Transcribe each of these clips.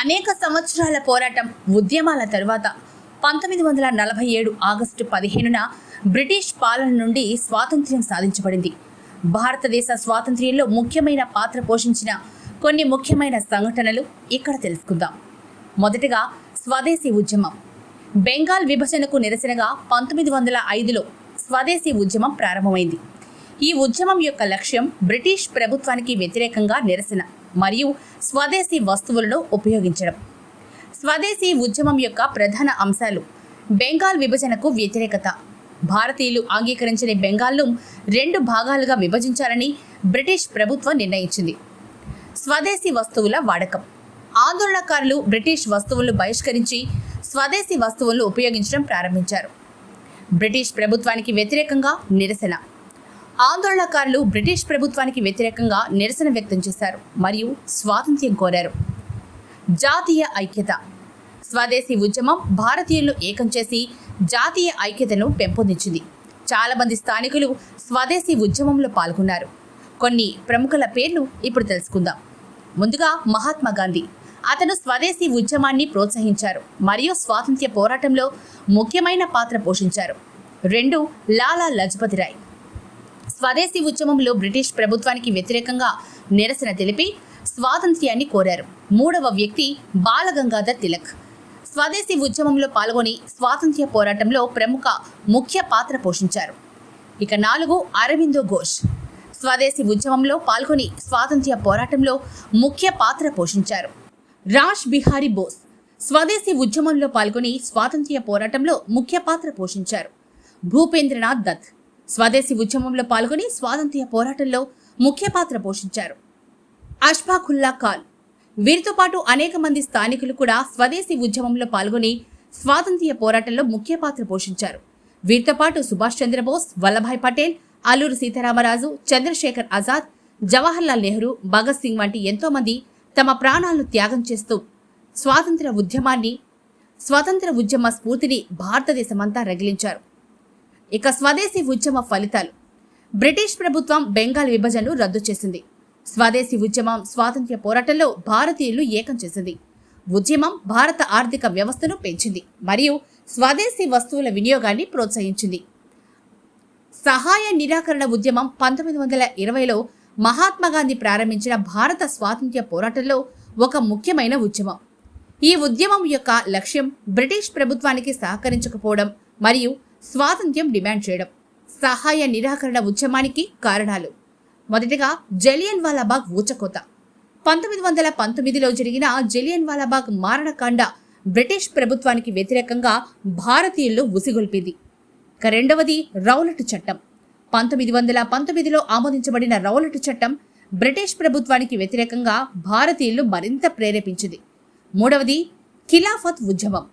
అనేక సంవత్సరాల పోరాటం ఉద్యమాల తరువాత పంతొమ్మిది వందల నలభై ఏడు ఆగస్టు పదిహేనున బ్రిటిష్ పాలన నుండి స్వాతంత్ర్యం సాధించబడింది. భారతదేశ స్వాతంత్ర్యంలో ముఖ్యమైన పాత్ర పోషించిన కొన్ని ముఖ్యమైన సంఘటనలు ఇక్కడ తెలుసుకుందాం. మొదటగా స్వదేశీ ఉద్యమం. బెంగాల్ విభజనకు నిరసనగా పంతొమ్మిది వందల ఐదులో స్వదేశీ ఉద్యమం ప్రారంభమైంది. ఈ ఉద్యమం యొక్క లక్ష్యం బ్రిటిష్ ప్రభుత్వానికి వ్యతిరేకంగా నిరసన. మరియు స్వదేశీ వస్తువులను ఉపయోగించడం. స్వదేశీ ఉద్యమం యొక్క ప్రధాన అంశాలు బెంగాల్ విభజనకు వ్యతిరేకత. భారతీయులు అంగీకరించని బెంగాల్ను రెండు భాగాలుగా విభజించాలని బ్రిటిష్ ప్రభుత్వం నిర్ణయించింది. స్వదేశీ వస్తువుల వాడకం. ఆందోళనకారులు బ్రిటిష్ వస్తువులను బహిష్కరించి స్వదేశీ వస్తువులను ఉపయోగించడం ప్రారంభించారు. బ్రిటిష్ ప్రభుత్వానికి వ్యతిరేకంగా నిరసన. ఆందోళనకారులు బ్రిటిష్ ప్రభుత్వానికి వ్యతిరేకంగా నిరసన వ్యక్తం చేశారు మరియు స్వాతంత్ర్యం కోరారు. జాతీయ ఐక్యత. స్వదేశీ ఉద్యమం భారతీయులను ఏకం చేసి జాతీయ ఐక్యతను పెంపొందించింది. చాలామంది స్థానికులు స్వదేశీ ఉద్యమంలో పాల్గొన్నారు. కొన్ని ప్రముఖుల పేర్లు ఇప్పుడు తెలుసుకుందాం. ముందుగా మహాత్మా గాంధీ. అతను స్వదేశీ ఉద్యమాన్ని ప్రోత్సహించారు మరియు స్వాతంత్ర్య పోరాటంలో ముఖ్యమైన పాత్ర పోషించారు. రెండు లాలా లజపతి రాయ్. స్వదేశీ ఉద్యమంలో బ్రిటిష్ ప్రభుత్వానికి వ్యతిరేకంగా నిరసన తెలిపి స్వాతంత్ర్యాన్ని కోరారు. మూడవ వ్యక్తి బాలగంగాధర్ తిలక్. స్వదేశీ ఉద్యమంలో పాల్గొని స్వాతంత్ర్య పోరాటంలో ప్రముఖ ముఖ్య పాత్ర పోషించారు. ఇక నాలుగు అరవిందో ఘోష్. స్వదేశీ ఉద్యమంలో పాల్గొని స్వాతంత్ర్య పోరాటంలో ముఖ్య పాత్ర పోషించారు. రాజ్ బిహారీ బోస్. స్వదేశీ ఉద్యమంలో పాల్గొని స్వాతంత్ర్య పోరాటంలో ముఖ్య పాత్ర పోషించారు. భూపేంద్రనాథ్ దత్. స్వదేశీ ఉద్యమంలో పాల్గొని స్వాతంత్ర్య పోరాటంలో ముఖ్య పాత్ర పోషించారు. అష్ఫాఖుల్లా ఖాన్. వీరితో పాటు అనేక మంది స్థానికులు కూడా స్వదేశీ ఉద్యమంలో పాల్గొని స్వాతంత్ర్య పోరాటంలో ముఖ్య పాత్ర పోషించారు. వీరితో పాటు సుభాష్ చంద్రబోస్ వల్లభాయ్ పటేల్ అల్లూరు సీతారామరాజు చంద్రశేఖర్ ఆజాద్ జవహర్లాల్ నెహ్రూ భగత్ సింగ్ వంటి ఎంతో మంది తమ ప్రాణాలను త్యాగం చేస్తూ స్వాతంత్ర ఉద్యమాన్ని స్వతంత్ర ఉద్యమ స్ఫూర్తిని భారతదేశమంతా రగిలించారు. ఇక స్వదేశీ ఉద్యమ ఫలితాలు. బ్రిటిష్ ప్రభుత్వం బెంగాల్ విభజనను రద్దు చేసింది. స్వదేశీ ఉద్యమం స్వాతంత్ర్య పోరాటంలో భారతీయులు ఏకం చేసింది. ఉద్యమం భారత ఆర్థిక వ్యవస్థను పెంచింది మరియు స్వదేశీ వస్తువుల వినియోగాన్ని ప్రోత్సహించింది. సహాయ నిరాకరణ ఉద్యమం పంతొమ్మిది వందల ఇరవైలో మహాత్మా గాంధీ ప్రారంభించిన భారత స్వాతంత్ర్య పోరాటంలో ఒక ముఖ్యమైన ఉద్యమం. ఈ ఉద్యమం యొక్క లక్ష్యం బ్రిటిష్ ప్రభుత్వానికి సహకరించకపోవడం మరియు స్వాతంత్ర్యం డిమాండ్ చేయడం సహాయ నిరాకరణ ఉద్యమానికి కారణాలు. మొదటిగా జలియన్ వాలాబాగ్ ఊచకోత. పంతొమ్మిది వందల పంతొమ్మిదిలో జరిగిన జలియన్ వాలాబాగ్ మారణకాండ బ్రిటిష్ ప్రభుత్వానికి వ్యతిరేకంగా భారతీయుల్లో ఉసిగొల్పింది. రెండవది రౌలట్ చట్టం. పంతొమ్మిది వందల పంతొమ్మిదిలో ఆమోదించబడిన రౌలట్ చట్టం బ్రిటిష్ ప్రభుత్వానికి వ్యతిరేకంగా భారతీయులు మరింత ప్రేరేపించింది. మూడవది ఖిలాఫత్ ఉద్యమం.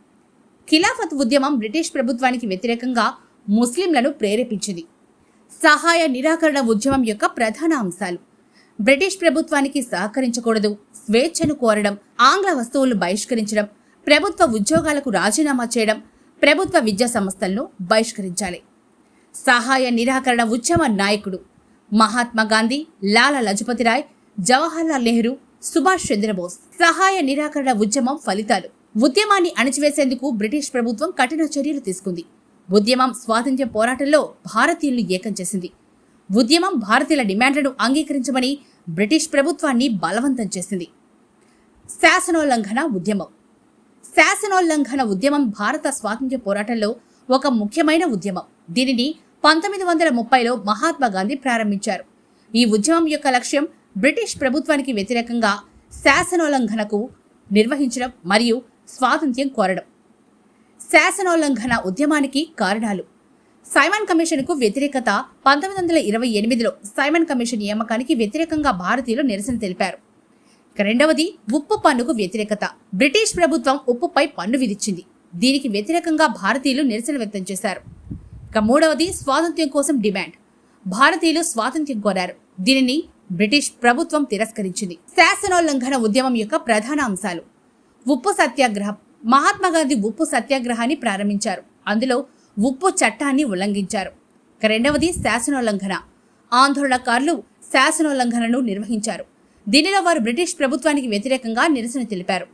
ఖిలాఫత్ ఉద్యమం బ్రిటిష్ ప్రభుత్వానికి వ్యతిరేకంగా ముస్లింలను ప్రేరేపించింది. సహాయ నిరాకరణ ఉద్యమం యొక్క ప్రధాన అంశాలు. బ్రిటిష్ ప్రభుత్వానికి సహకరించకూడదు స్వేచ్ఛను కోరడం ఆంగ్ల వస్తువులను బహిష్కరించడం ప్రభుత్వ ఉద్యోగాలకు రాజీనామా చేయడం ప్రభుత్వ విద్యా సంస్థలను బహిష్కరించాలి. సహాయ నిరాకరణ ఉద్యమ నాయకుడు మహాత్మా గాంధీ లాలా లజపతిరాయ్ జవహర్లాల్ నెహ్రూ సుభాష్ చంద్రబోస్. సహాయ నిరాకరణ ఉద్యమం ఫలితాలు. ఉద్యమాన్ని అణచివేసేందుకు బ్రిటిష్ ప్రభుత్వం కఠిన చర్యలు తీసుకుంది. ఉద్యమం స్వాతంత్ర్య పోరాటంలో భారతీయులు ఏకం చేసింది. ఉద్యమం భారతీయుల డిమాండ్లను అంగీకరించమని బ్రిటిష్ ప్రభుత్వాన్ని బలవంతం చేసింది. శాసనోల్లంఘన ఉద్యమం. శాసనోల్లంఘన ఉద్యమం భారత స్వాతంత్ర్య పోరాటంలో ఒక ముఖ్యమైన ఉద్యమం. దీనిని పంతొమ్మిది వందల ముప్పైలో మహాత్మా గాంధీ ప్రారంభించారు. ఈ ఉద్యమం యొక్క లక్ష్యం బ్రిటిష్ ప్రభుత్వానికి వ్యతిరేకంగా శాసనోల్లంఘనకు నిర్వహించడం మరియు స్వాతంత్ర్యం కోరడం. శాసనోల్లంఘన ఉద్యమానికి కారణాలు. సైమన్ కమిషన్కు వ్యతిరేకత పంతొమ్మిది వందల ఇరవై ఎనిమిదిలో సైమన్ కమిషన్ నియామకానికి వ్యతిరేకంగా భారతీయులు నిరసన తెలిపారు. రెండవది ఉప్పు పన్నుకు వ్యతిరేకత. బ్రిటిష్ ప్రభుత్వం ఉప్పుపై పన్ను విధించింది. దీనికి వ్యతిరేకంగా భారతీయులు నిరసన వ్యక్తం చేశారు. ఇక మూడవది స్వాతంత్ర్యం కోసం డిమాండ్. భారతీయులు స్వాతంత్ర్యం కోరారు. దీనిని బ్రిటిష్ ప్రభుత్వం తిరస్కరించింది. శాసనోల్లంఘన ఉద్యమం యొక్క ప్రధాన అంశాలు. ఉప్పు సత్యాగ్రహం. మహాత్మా గాంధీ ఉప్పు సత్యాగ్రహాన్ని ప్రారంభించారు. అందులో ఉప్పు చట్టాన్ని ఉల్లంఘించారు. రెండవది శాసనోల్లంఘన. ఆందోళనకారులు శాసనోల్లంఘనను నిర్వహించారు. దీనిలో వారు బ్రిటిష్ ప్రభుత్వానికి వ్యతిరేకంగా నిరసన తెలిపారు.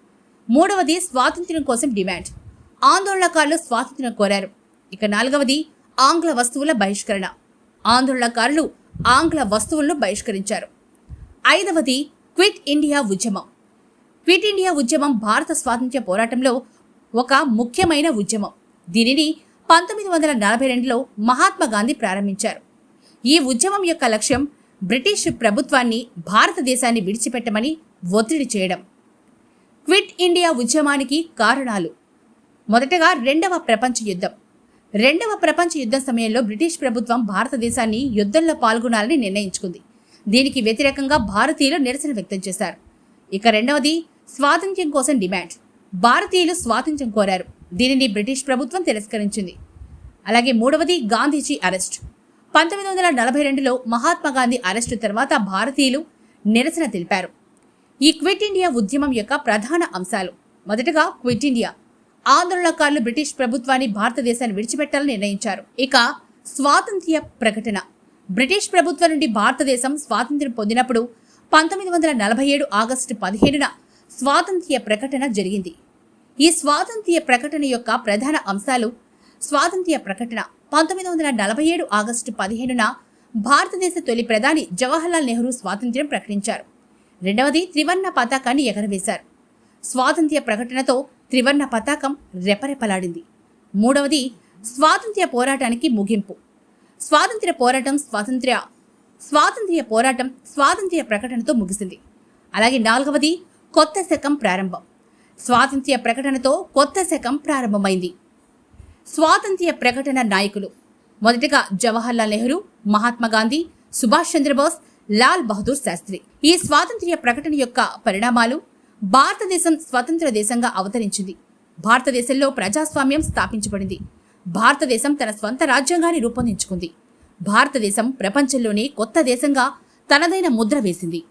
మూడవది స్వాతంత్ర్యం కోసం డిమాండ్. ఆందోళనకారులు స్వాతంత్ర్యం కోరారు. ఇక నాలుగవది ఆంగ్ల వస్తువుల బహిష్కరణ. ఆందోళనకారులు ఆంగ్ల వస్తువులను బహిష్కరించారు. ఐదవది క్విట్ ఇండియా ఉద్యమం. క్విట్ ఇండియా ఉద్యమం భారత స్వాతంత్ర్య పోరాటంలో ఒక ముఖ్యమైన ఉద్యమం. దీనిని పంతొమ్మిది వందల నలభై రెండులో మహాత్మా గాంధీ ప్రారంభించారు. ఈ ఉద్యమం యొక్క లక్ష్యం బ్రిటిష్ ప్రభుత్వాన్ని భారతదేశాన్ని విడిచిపెట్టమని ఒత్తిడి చేయడం. క్విట్ ఇండియా ఉద్యమానికి కారణాలు. మొదటగా రెండవ ప్రపంచ యుద్ధం. రెండవ ప్రపంచ యుద్ధం సమయంలో బ్రిటిష్ ప్రభుత్వం భారతదేశాన్ని యుద్ధంలో పాల్గొనాలని నిర్ణయించుకుంది. దీనికి వ్యతిరేకంగా భారతీయులు నిరసన వ్యక్తం చేశారు. ఇక రెండవది స్వాతంత్ర్యం కోసం డిమాండ్. భారతీయులు స్వాతంత్ర్యం కోరారు. దీనిని బ్రిటిష్ ప్రభుత్వం తిరస్కరించింది. అలాగే మూడవది గాంధీజీ అరెస్ట్. పంతొమ్మిది వందల నలభై రెండులో మహాత్మా గాంధీ అరెస్టు తర్వాత భారతీయులు నిరసన తెలిపారు. ఈ క్విట్ ఇండియా ఉద్యమం యొక్క ప్రధాన అంశాలు. మొదటగా క్విట్ ఇండియా. ఆందోళనకారులు బ్రిటిష్ ప్రభుత్వాన్ని భారతదేశాన్ని విడిచిపెట్టాలని నిర్ణయించారు. ఇక స్వాతంత్ర్య ప్రకటన. బ్రిటిష్ ప్రభుత్వం నుండి భారతదేశం స్వాతంత్ర్యం పొందినప్పుడు పంతొమ్మిది వందల నలభై ఏడు ఆగస్టు పదిహేడున స్వాతంత్ర్య ప్రకటన జరిగింది. ఈ స్వాతంత్ర్య ప్రకటన యొక్క ప్రధాన అంశాలు స్వాతంత్ర్య ప్రకటన. పంతొమ్మిది వందల నలభై ఏడు ఆగస్టు పదిహేనున భారతదేశ తొలి ప్రధాని జవహర్లాల్ నెహ్రూ స్వాతంత్ర్యం ప్రకటించారు. రెండవది త్రివర్ణ పతాకాన్ని ఎగరవేశారు. స్వాతంత్ర్య ప్రకటనతో త్రివర్ణ పతాకం రెపరెపలాడింది. మూడవది స్వాతంత్ర్య పోరాటానికి ముగింపు. స్వాతంత్ర్య పోరాటం స్వాతంత్ర్య స్వాతంత్ర్య పోరాటం స్వాతంత్ర్య ప్రకటనతో ముగిసింది. అలాగే నాలుగవది కొత్త శకం ప్రారంభం. స్వాతంత్ర్య ప్రకటనతో కొత్త శకం ప్రారంభమైంది. స్వాతంత్ర్య ప్రకటన నాయకులు మొదటగా జవహర్లాల్ నెహ్రూ మహాత్మా గాంధీ సుభాష్ చంద్రబోస్ లాల్ బహదూర్ శాస్త్రి. ఈ స్వాతంత్ర్య ప్రకటన యొక్క పరిణామాలు భారతదేశం స్వతంత్ర దేశంగా అవతరించింది. భారతదేశంలో ప్రజాస్వామ్యం స్థాపించబడింది. భారతదేశం తన స్వంత రాజ్యాంగాన్ని రూపొందించుకుంది. భారతదేశం ప్రపంచంలోనే కొత్త దేశంగా తనదైన ముద్ర వేసింది.